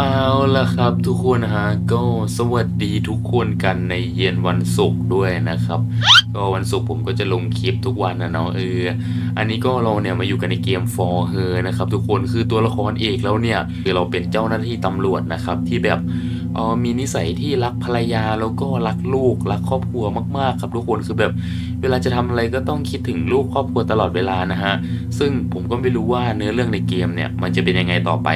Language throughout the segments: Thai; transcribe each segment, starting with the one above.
เอาละครับทุกคนฮะก็สวัสดีทุกคนกันในเย็นวันศุกร์ด้วยนะครับ ก็วันศุกร์ผมก็จะลงคลิปทุกวันนะเนาะเอออันนี้ก็เราเนี่ยมาอยู่กันในเกม For Her นะครับ ทุกคนคือตัวละครเอกแล้วเนี่ยคือเราเป็นเจ้าหน้าที่ตำรวจนะครับ ที่แบบเออมีนิสัยที่รักภรรยาแล้วก็รักลูกรักครอบครัวมากๆ ครับทุกคนคือแบบเวลาจะทำอะไรก็ต้องคิดถึงลูกครอบครัวตลอดเวลานะฮะซึ่งผมก็ไม่รู้ว่าเนื้อเรื่องในเกมเนี่ยมันจะเป็นยังไงต่อไป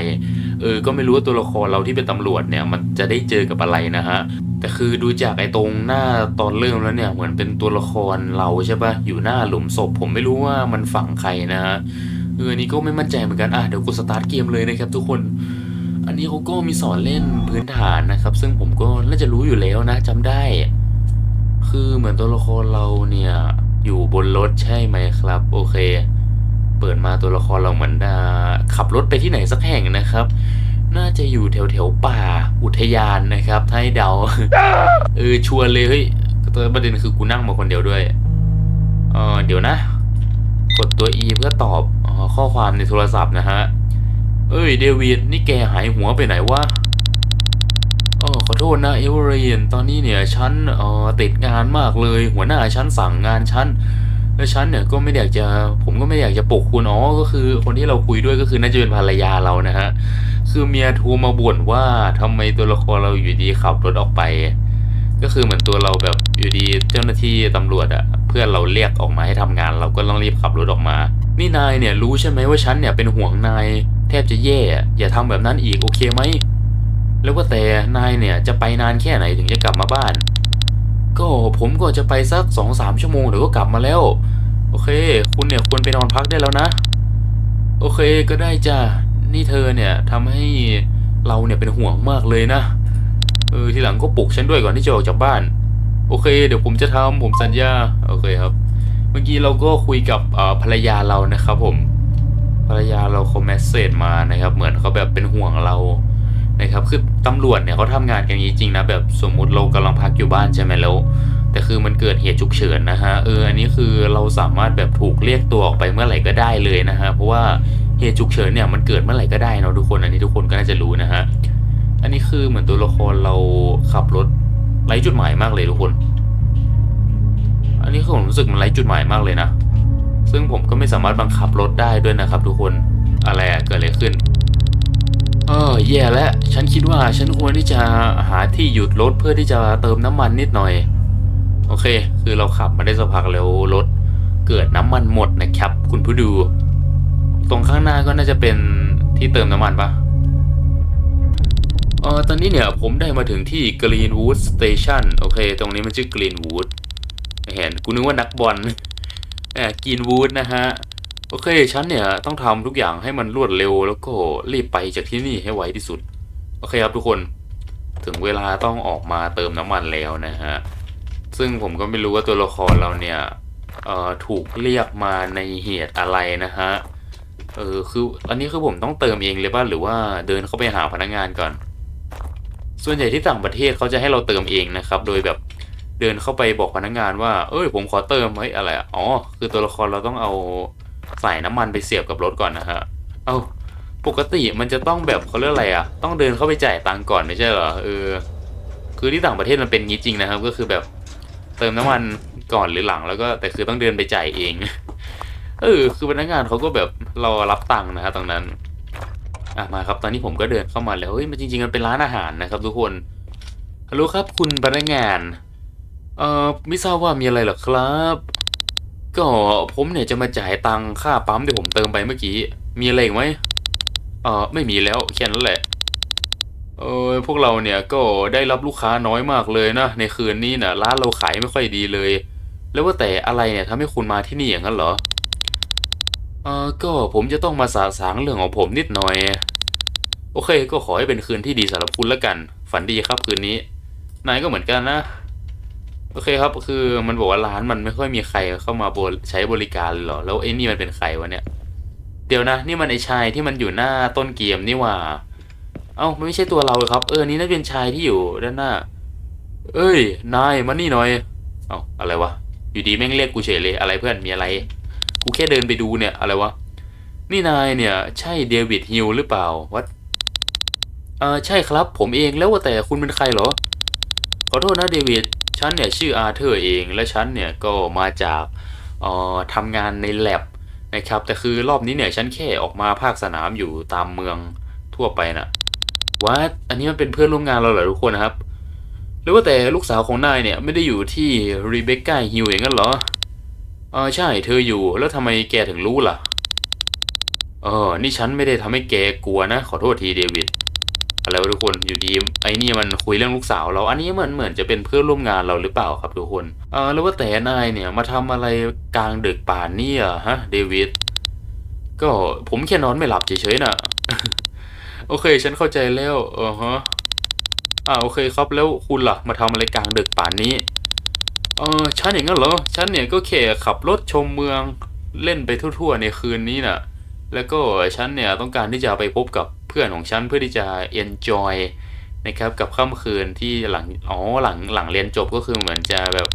เออก็ไม่รู้ว่าตัวละครเราที่เป็นตำรวจเนี่ย มันจะได้เจอกับอะไรนะฮะแต่คือดูจากไอ้ตรงหน้าตอนเริ่มแล้วเนี่ยเหมือนเป็นตัวละครเราใช่ปะอยู่หน้าหลุมศพ ผมไม่รู้ว่ามันฝังใครนะฮะเออนี้ก็ไม่มั่นใจเหมือนกันอะเดี๋ยวกูสตาร์ทเกมเลยนะครับทุกคน อันนี้เขาก็มีสอนเล่นพื้นฐานนะครับ ซึ่งผมก็น่าจะรู้อยู่แล้วนะจำได้ คือเหมือนตัวละครเราเนี่ยอยู่บนรถใช่ไหมครับ โอเค เปิดมาตัวละครเราเหมือนอ่าขับรถไปที่ไหนสักแห่งนะครับ น่าจะอยู่แถวแถวป่าอุทยานนะครับ ถ้าให้เดา เออชวนเลยเฮ้ยตัวประเด็นคือกูนั่งมาคนเดียวด้วยเออเดี๋ยวนะ กดตัว E เพื่อตอบออข้อความในโทรศัพท์นะฮะ เอ้ยเดวิดนี่แกหายหัวไปไหนวะออขอโทษนะเอเวอรีนตอนนี้เนี่ยฉันออติดงานมากเลย หัวหน้าฉันสั่งงานฉัน แล้วฉันเนี่ยก็ไม่ไอยากจะผมก็ไม่อยากจะปกคุณอ๋อก็คือ คนที่เราคุยด้วยก็คือน่าจะเป็นภรรยาเรานะฮะคือเมียโทรมาบ่นว่าทำไมตัวละครเราอยู่ดีขับรถออกไป ก็คือเหมือนตัวเราแบบอยู่ดีเจ้าหน้าที่ตำรวจอะเพื่อนเราเรียกออกมาให้ทำงาน เราก็ต้องรีบขับรถออกมา นี่นายเนี่ยรู้ใช่ไหมว่าฉันเนี่ยเป็นห่วงนายแทบจะแย่อะอย่าทำแบบนั้นอีกโอเคไหมแล้วก็แต่นายเนี่ยจะไปนานแค่ไหนถึงจะกลับมาบ้าน ก็ผมก็จะไปสักสองสามชั่วโมงเดี๋ยวก็กลับมาแล้ว โอเค คุณเนี่ยควรไปนอนพักได้แล้วนะ โอเคก็ได้จ้ะนี่เธอเนี่ยทำให้เราเนี่ยเป็นห่วงมากเลยนะเออทีหลังก็ปลุกฉันด้วยก่อนที่จะออกจากบ้าน โอเค เดี๋ยวผมจะทำผมสัญญาโอเคครับ เมื่อกี้เราก็คุยกับภรรยาเรานะครับผมภรรยาเราเขาแมสเซจมานะครับ เหมือนเขาแบบเป็นห่วงเรา นะครับคือตำรวจเนี่ยเขาทำงานกันอย่างนี้จริงนะแบบสมมุติเรากำลังพักอยู่บ้านใช่ไหมแล้วแต่คือมันเกิดเหตุฉุกเฉินนะฮะเอออันนี้คือเราสามารถแบบถูกเรียกตัวออกไปเมื่อไหร่ก็ได้เลยนะฮะเพราะว่าเหตุฉุกเฉินเนี่ยมันเกิดเมื่อไหร่ก็ได้เนาะทุกคนอันนี้ทุกคนก็น่าจะรู้นะฮะอันนี้คือเหมือนตัวละครเราขับรถไร้จุดหมายมากเลยทุกคน อันนี้คือผมรู้สึกมันไร้จุดหมายมากเลยนะ ซึ่งผมก็ไม่สามารถบังคับรถได้ด้วยนะครับ ทุกคนอะไรอะเกิดอะไรขึ้น แย่แล้วฉันคิดว่าฉันควรที่จะหาที่หยุดรถเพื่อที่จะเติมน้ำมันนิดหน่อย โอเค คือเราขับมาได้สักพักแล้วรถเกิดน้ำมันหมดนะครับ คุณผู้ดู ตรงข้างหน้าก็น่าจะเป็นที่เติมน้ำมันปะเออตอนนี้เนี่ยผมได้มาถึงที่ Greenwood Station โอเค ตรงนี้มันชื่อ Greenwood เห็นกูนึกว่านักบอลแอบกินวูดนะฮะ โอเค ฉันเนี่ยต้องทำทุกอย่างให้มันรวดเร็ว แล้วก็รีบไปจากที่นี่ให้ไวที่สุด โอเคครับทุกคน ถึงเวลาต้องออกมาเติมน้ำมันแล้วนะฮะ ซึ่งผมก็ไม่รู้ว่าตัวละครเราเนี่ยเอ่อถูกเรียกมาในเหตุอะไรนะฮะ เออคืออันนี้คือผมต้องเติมเองเลยป่ะหรือว่าเดินเข้าไปหาพนักงานก่อน ส่วนใหญ่ที่ต่างประเทศเขาจะให้เราเติมเองนะครับ โดยแบบเดินเข้าไปบอกพนักงานว่า เอ้ยผมขอเติมเฮ้อะไรอ๋อคือตัวละครเราต้องเอา ใส่น้ำมันไปเสียบกับรถก่อนนะฮะ เอาปกติมันจะต้องแบบเขาเรียกอะไรอะต้องเดินเข้าไปจ่ายตังค์ก่อนไม่ใช่เหรอ เออ คือที่ต่างประเทศมันเป็นงี้จริงนะครับ ก็คือแบบเติมน้ำมันก่อนหรือหลังแล้วก็แต่คือต้องเดินไปจ่ายเอง เออ คือพนักงานเขาก็แบบรอรับตังค์นะฮะตรงนั้น อะมาครับ ตอนนี้ผมก็เดินเข้ามาแล้ว เฮ้ย มันจริงๆมันเป็นร้านอาหารนะครับ ทุกคนฮัลโหลครับ คุณพนักงาน เอ่อ ไม่ทราบว่ามีอะไรเหรอครับ ก็ผมเนี่ยจะมาจ่ายตังค่าปั๊มที่ผมเติมไปเมื่อกี้ มีอะไรอีกไหมเอ่อไม่มีแล้วแค่นั้นแหละ เออพวกเราเนี่ยก็ได้รับลูกค้าน้อยมากเลยนะ ในคืนนี้นะร้านเราขายไม่ค่อยดีเลย แล้วว่าแต่อะไรเนี่ยทำให้คุณมาที่นี่อย่างนั้นเหรอเออก็ผมจะต้องมาสาสางเรื่องของผมนิดหน่อย โอเค ก็ขอให้เป็นคืนที่ดีสำหรับคุณแล้วกัน ฝันดีครับคืนนี้ นายก็เหมือนกันนะ โอเคครับคือมันบอกว่าร้านมันไม่ค่อยมีใครเข้ามาบใช้บริการเลยเหรอแล้วไอ้นี่มันเป็นใครวะเนี่ยเดี๋ยวนะ นี่มันไอ้ชายที่มันอยู่หน้าต้นเกมนี่ว่า เอ้ามันไม่ใช่ตัวเราครับเออนี่น่าเป็นชายที่อยู่ด้านหน้า เอ้ยนายมานี่หน่อย เอ้าอะไรวะอยู่ดีแม่งเรียกกูเฉยเลยอะไรเพื่อนมีอะไร กูแค่เดินไปดูเนี่ยอะไรวะนี่นายเนี่ย ใช่เดวิดฮิลหรือเปล่าวัดเออใช่ครับ ผมเองแล้วว่าแต่คุณเป็นใครเหรอขอโทษนะเดวิด ฉันเนี่ยชื่ออาร์เธอร์เองและฉันเนี่ยก็มาจากเอ่อทำงานในแลบนะครับแต่คือรอบนี้เนี่ยฉันแค่ออกมาภาคสนามอยู่ตามเมืองทั่วไปน่ะว่าอันนี้มันเป็นเพื่อนร่วมงานเราเหรอทุกคนนะครับหรือว่าแต่ลูกสาวของนายเนี่ยไม่ได้อยู่ที่รีเบคก้าฮิวอย่างนั้นเหรอเออใช่เธออยู่แล้วทำไมแกถึงรู้ล่ะเออนี่ฉันไม่ได้ทำให้แกกลัวนะ ขอโทษทีเดวิด อะไรวะทุกคนอยู่ดีไอ้นี่มันคุยเรื่องลูกสาวเราอันนี้เหมือนเหมือนจะเป็นเพื่อนร่วมงานเราหรือเปล่าครับทุกคนเออแล้วว่าแต่นายเนี่ยมาทำอะไรกลางดึกป่านนี่อะฮะเดวิดก็ผมแค่นอนไม่หลับเฉยๆน่ะโอเค ฉันเข้าใจแล้วเออฮะอ่าโอเคครับแล้วคุณล่ะ มาทำอะไรกลางดึกป่านนี้เออฉันอย่างนั้นเหรอฉันเนี่ยก็แค่ขับรถชมเมืองเล่นไปทั่วๆในคืนนี้น่ะ แล้วก็ฉันเนี่ยต้องการที่จะไปพบกับ เพื่อนของฉันเพื่อที่จะ enjoy นะครับกับค่ำคืนที่หลังอ๋อหลังหลังเรียนจบก็คือเหมือนจะแบบ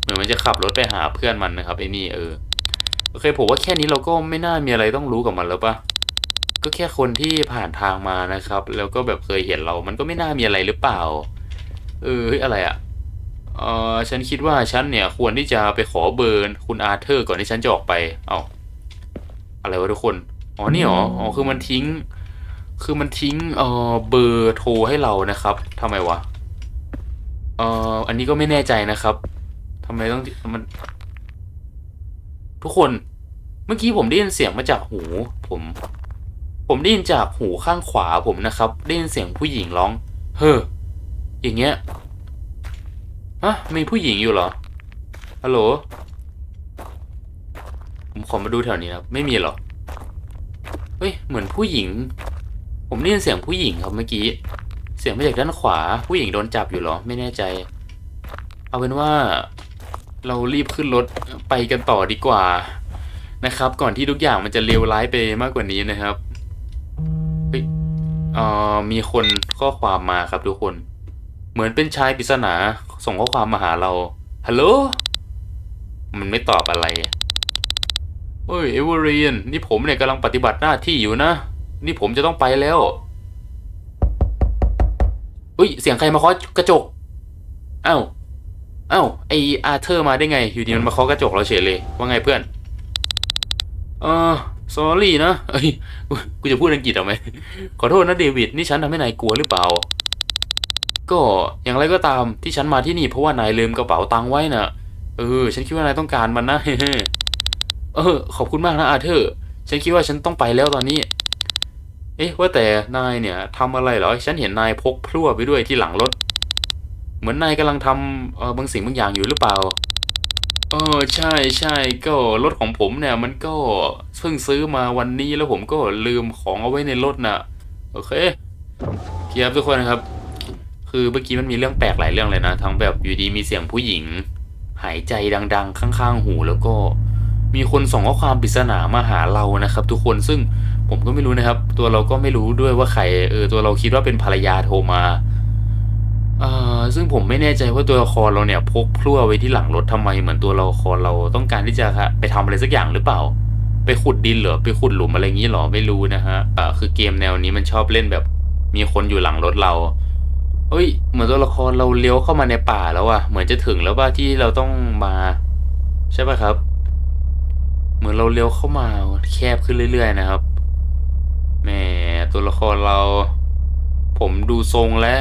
เหมือนมันจะขับรถไปหาเพื่อนมันนะครับไอ้นี่เออโอเคผมว่าแค่นี้เราก็ไม่น่ามีอะไรต้องรู้กับมันแล้วปะก็แค่คนที่ผ่านทางมานะครับ แล้วก็แบบเคยเห็นเรา มันก็ไม่น่ามีอะไรหรือเปล่า เอออะไรอะเออฉันคิดว่าฉันเนี่ยควรที่จะไปขอเบอร์คุณอาเธอร์ก่อนที่ฉันจะออกไป เอาอะไรวะทุกคน อ๋อนี่เหรอ อ๋อคือมันทิ้ง คือมันทิ้งเออเบอร์โทรให้เรานะครับทำไมวะเอออันนี้ก็ไม่แน่ใจนะครับทำไมต้องมันทุกคนเมื่อกี้ผมได้ยินเสียงมาจากหู ผม ผมได้ยินจากหูข้างขวาผมนะครับได้ยินเสียงผู้หญิงร้อง เฮ้ออย่างเงี้ยฮะมีผู้หญิงอยู่เหรอฮัลโหลผมขอมาดูแถวนี้ครับไม่มีเหรอเฮ้ยเหมือนผู้หญิง ผมได้ยินเสียงผู้หญิงครับเมื่อกี้ เสียงมาจากด้านขวา ผู้หญิงโดนจับอยู่เหรอ ไม่แน่ใจ เอาเป็นว่าเรารีบขึ้นรถไปกันต่อดีกว่านะครับ ก่อนที่ทุกอย่างมันจะเลวร้ายไปมากกว่านี้นะครับเฮ้ยเอ่อมีคนข้อความมาครับทุกคน เหมือนเป็นชายปริศนาส่งข้อความมาหาเราฮัลโหลมันไม่ตอบอะไรเฮ้ยเอเวอรีนนี่ผมเนี่ยกำลังปฏิบัติหน้าที่อยู่นะ นี่ผมจะต้องไปแล้วเฮ้ยเสียงใครมาเคาะกระจกเอ้าเอ้าไออาร์เธอร์มาได้ไง อยู่ดีมันมาเคาะกระจกเราเฉยเลย ว่าไงเพื่อน เออ sorry นะเอ้ยกูจะพูดอังกฤษเอาไหมขอโทษนะเดวิด นี่ฉันทำให้นายกลัวหรือเปล่า ก็อย่างไรก็ตามที่ฉันมาที่นี่เพราะว่านายลืมกระเป๋าตังค์ไว้น่ะ เออ ฉันคิดว่านายต้องการมันนะ เออ ขอบคุณมากนะอาเธอร์ ฉันคิดว่าฉันต้องไปแล้วตอนนี้ เอ๊ะว่าแต่นายเนี่ยทำอะไรเหรอ ฉันเห็นนายพกพลั่วไปด้วยที่หลังรถ เหมือนนายกำลังทำเออบางสิ่งบางอย่างอยู่หรือเปล่าเออใช่ใช่ก็รถของผมเนี่ย มันก็เพิ่งซื้อมาวันนี้แล้วผมก็ลืมของเอาไว้ในรถน่ะ โอเคเคียบทุกคนนะครับ คือเมื่อกี้มันมีเรื่องแปลกหลายเรื่องเลยนะทั้งแบบอยู่ดีมีเสียงผู้หญิง หายใจดัง ๆ ข้าง ๆ หูแล้วก็ มีคนส่งข้อความปริศนามาหาเรานะครับ ทุกคนซึ่งผมก็ไม่รู้นะครับ ตัวเราก็ไม่รู้ด้วยว่าใครเออตัวเราคิดว่าเป็นภรรยาโทรมาเอ่อซึ่งผมไม่แน่ใจว่าตัวละครเราเนี่ยพกพลั่วไว้ที่หลังรถทำไมเหมือนตัวละครเราต้องการที่จะไปทำอะไรสักอย่างหรือเปล่า ไปขุดดินเหรอไปขุดหลุมอะไรอย่างนี้หรอไม่รู้นะฮะอ่าคือเกมแนวนี้มันชอบเล่นแบบ มีคนอยู่หลังรถเราเฮ้ย เหมือนตัวละครเราเลี้ยวเข้ามาในป่าแล้วอะเหมือนจะถึงแล้วว่าที่เราต้องมา ใช่ป่ะครับ เหมือนเราเลี้ยวเข้ามาแคบขึ้นเรื่อย ๆ นะครับแหมตัวละครเรา ผมดูทรงและ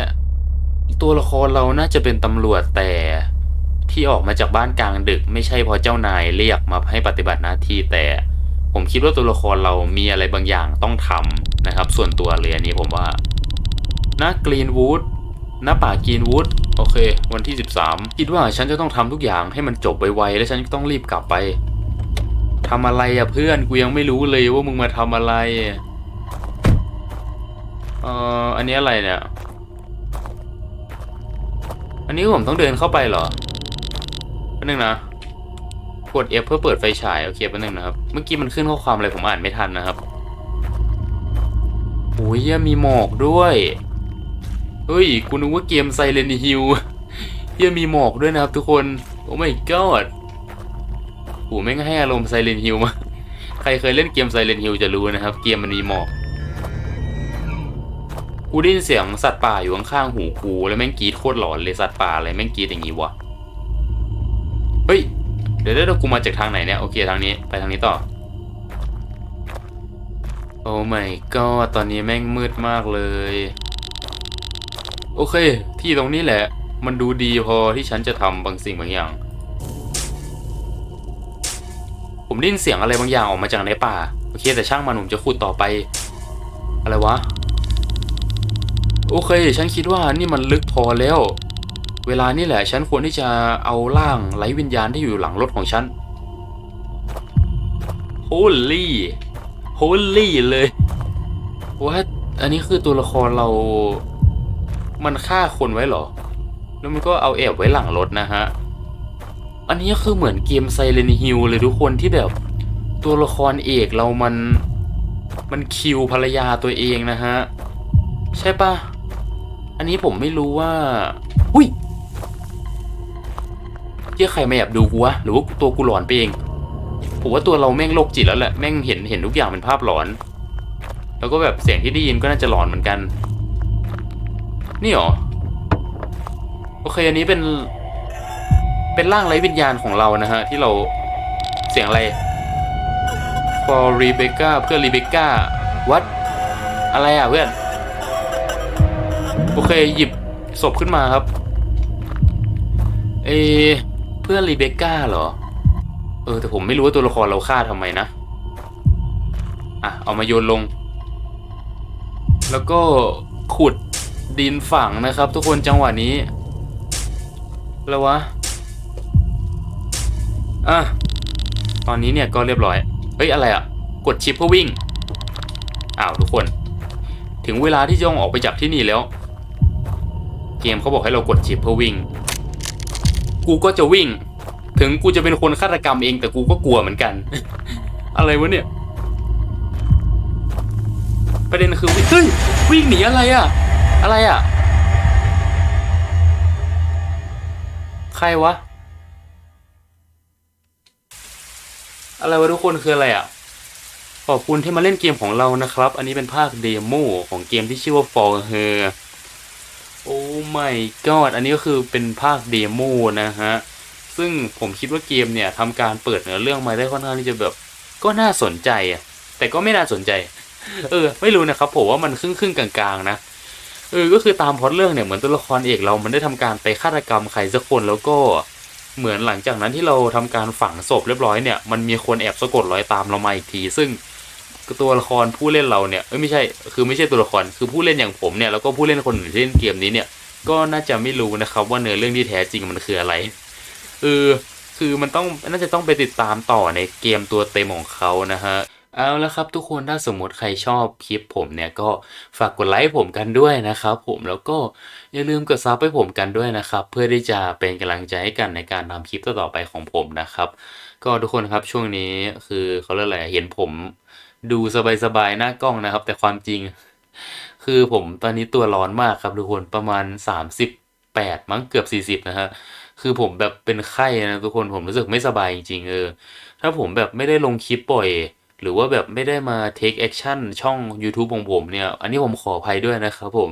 ตัวละครเราน่าจะเป็นตำรวจแต่ที่ออกมาจากบ้านกลางดึก ไม่ใช่เพราะเจ้านายเรียกมาให้ปฏิบัติหน้าที่แต่ ผมคิดว่าตัวละครเรามีอะไรบางอย่างต้องทำนะครับ ส่วนตัวเลยอันนี้ผมว่านะกรีนวูดณป่ากรีนวูดโอเค วันที่ 13 คิดว่าฉันจะต้องทำทุกอย่างให้มันจบไวๆและฉันต้องรีบกลับไป ทำอะไรอะเพื่อนกูยังไม่รู้เลยว่ามึงมาทำอะไรเอ่ออันนี้อะไรเนี่ย อันนี้ผมต้องเดินเข้าไปเหรอแป๊บนึงนะกด F เพื่อเปิดไฟฉายโอเคแป๊บนึงนะครับ เมื่อกี้มันขึ้นข้อความอะไรผมอ่านไม่ทันนะครับโอ้ยยังมีหมอกด้วยเฮ้ยกูนึกว่าเกม Silent Hill ยังมีหมอกด้วยนะครับทุกคน โอ้ my god โหไม่งให้อารมณ์ Silent Hill มา ใครเคยเล่นเกม Silent Hill จะรู้นะครับ เกมมันมีหมอกกูได้ยินเสียงสัตว์ป่าอยู่ข้างๆหูกูแล้วแม่งกรีดโคตรหลอนเลยสัตว์ป่าอะไรแม่งกรีดอย่างงี้วะ เฮ้ย เดี๋ยวเดี๋ยวกูมาจากทางไหนเนี่ย โอเคทางนี้ไปทางนี้ต่อ โอ้ไม่ก็ตอนนี้แม่งมืดมากเลย โอเค ที่ตรงนี้แหละ มันดูดีพอที่ฉันจะทำบางสิ่งบางอย่าง ได้ยินเสียงอะไรบางอย่างออกมาจากในป่า โอเค แต่ช่างมันผมจะขุดต่อไป อะไรวะ โอเค ฉันคิดว่านี่มันลึกพอแล้ว เวลานี่แหละฉันควรที่จะเอาร่างไร้วิญญาณที่อยู่หลังรถของฉัน Holy Holy เลยว่าอันนี้คือตัวละครเรา มันฆ่าคนไว้เหรอ แล้วมันก็เอาแอบไว้หลังรถนะฮะ อันนี้คือเหมือนเกม Silent Hill เลยทุกคนที่แบบตัวละครเอกเรามัน มันคิวภรรยาตัวเองนะฮะ ใช่ปะอันนี้ผมไม่รู้ว่าอุ้ยเที่ยใครมาแอบดูกูวะหรือว่าตัวกูหลอนไปเองผมว่าตัวเราแม่งโรคจิตแล้วแหละแม่งเห็นเห็นทุกอย่างเป็นภาพหลอน แล้วก็แบบเสียงที่ได้ยินก็น่าจะหลอนเหมือนกัน นี่หรอ โอเคอันนี้เป็น เป็นร่างไร้วิญญาณของเรานะฮะ ที่เราเสียงอะไร for Rebecca เพื่อ Rebecca what อะไรอะเพื่อน โอเคหยิบศพขึ้นมาครับ เอ เพื่อ Rebecca เหรอ เออ แต่ผมไม่รู้ว่าตัวละครเราฆ่าทำไมนะ อะ เอามาโยนลง แล้วก็ขุดดินฝังนะครับ ทุกคนจังหวะนี้ แล้ววะ อะตอนนี้เนี่ยก็เรียบร้อย เฮ้ยอะไรอะ กดชิปเพื่อวิ่ง อ้าวทุกคน ถึงเวลาที่จะต้องออกไปจากที่นี่แล้ว เกมเขาบอกให้เรากดชิปเพื่อวิ่ง กูก็จะวิ่ง ถึงกูจะเป็นคนฆาตกรรมเองแต่กูก็กลัวเหมือนกัน อะไรวะเนี่ย ประเด็นคือวิ่งเฮ้ยวิ่งหนีอะไรอะอะไรอะใครวะ อะไรวะทุกคนคืออะไรอะขอบคุณที่มาเล่นเกมของเรานะครับ อันนี้เป็นภาคเดโมของเกมที่ชื่อว่า For Her โอ้ไม่กอดอันนี้ก็คือเป็นภาคเดโมนะฮะ ซึ่งผมคิดว่าเกมเนี่ยทำการเปิดเนื้อเรื่องมาได้ค่อนข้างที่จะแบบ ก็น่าสนใจอะ แต่ก็ไม่น่าสนใจ เออ ไม่รู้นะครับผมว่ามันครึ่งครึ่งกลางๆนะเออก็คือตามพล็อตเรื่องเนี่ยเหมือนตัวละครเอกเรามันได้ทำการไปฆาตกรรมใครสักคนแล้วก็ เหมือนหลังจากนั้นที่เราทำการฝังศพเรียบร้อยเนี่ยมันมีคนแอบสะกดรอยตามเรามาอีกที ซึ่งตัวละครผู้เล่นเราเนี่ยเอ้ยไม่ใช่คือไม่ใช่ตัวละครคือผู้เล่นอย่างผมเนี่ยแล้วก็ผู้เล่นคนอื่นที่เล่นเกมนี้เนี่ยก็น่าจะไม่รู้นะครับว่าเนื้อเรื่องที่แท้จริงมันคืออะไรเออคือมันต้องน่าจะต้องไปติดตามต่อในเกมตัวเต็มของเขานะฮะ เอาละครับทุกคนถ้าสมมติใครชอบคลิปผมเนี่ยก็ฝากกดไลค์ผมกันด้วยนะครับผมแล้วก็อย่าลืมกดซับให้ผมกันด้วยนะครับ เพื่อที่จะเป็นกำลังใจให้กันในการทำคลิปต่อไปของผมนะครับ ก็ทุกคนครับช่วงนี้คือเขาเรียกอะไรเห็นผมดูสบายๆหน้ากล้องนะครับ แต่ความจริง คือผมตอนนี้ตัวร้อนมากครับทุกคนประมาณ 38 มั้งเกือบ 40 นะฮะคือผมแบบเป็นไข้นะทุกคนผมรู้สึกไม่สบายจริงๆเออถ้าผมแบบไม่ได้ลงคลิปบ่อย หรือว่าแบบไม่ได้มา take action ช่อง YouTube ของผมเนี่ย อันนี้ผมขออภัยด้วยนะครับผม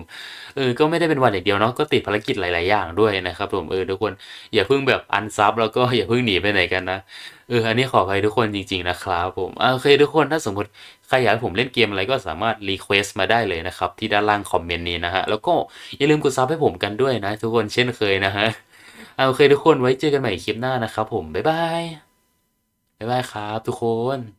เออ ก็ไม่ได้เป็นวันอย่างเดียวเนาะ ก็ติดภารกิจหลาย ๆ อย่างด้วยนะครับผม เออทุกคน อย่าเพิ่งแบบอันซับแล้วก็อย่าเพิ่งหนีไปไหนกันนะ เออ อันนี้ขออภัยทุกคนจริง ๆ นะครับผมอะโอเคทุกคน ถ้าสมมติใครอยากให้ผมเล่นเกมอะไรก็สามารถรีเควสต์มาได้เลยนะครับ ที่ด้านล่างคอมเมนต์นี้นะฮะ แล้วก็อย่าลืมกดซับให้ผมกันด้วยนะ ทุกคน เช่นเคยนะฮะอะโอเคทุกคน ไว้เจอกันใหม่คลิปหน้านะครับผม บ๊ายบาย บ๊ายบายครับ ทุกคน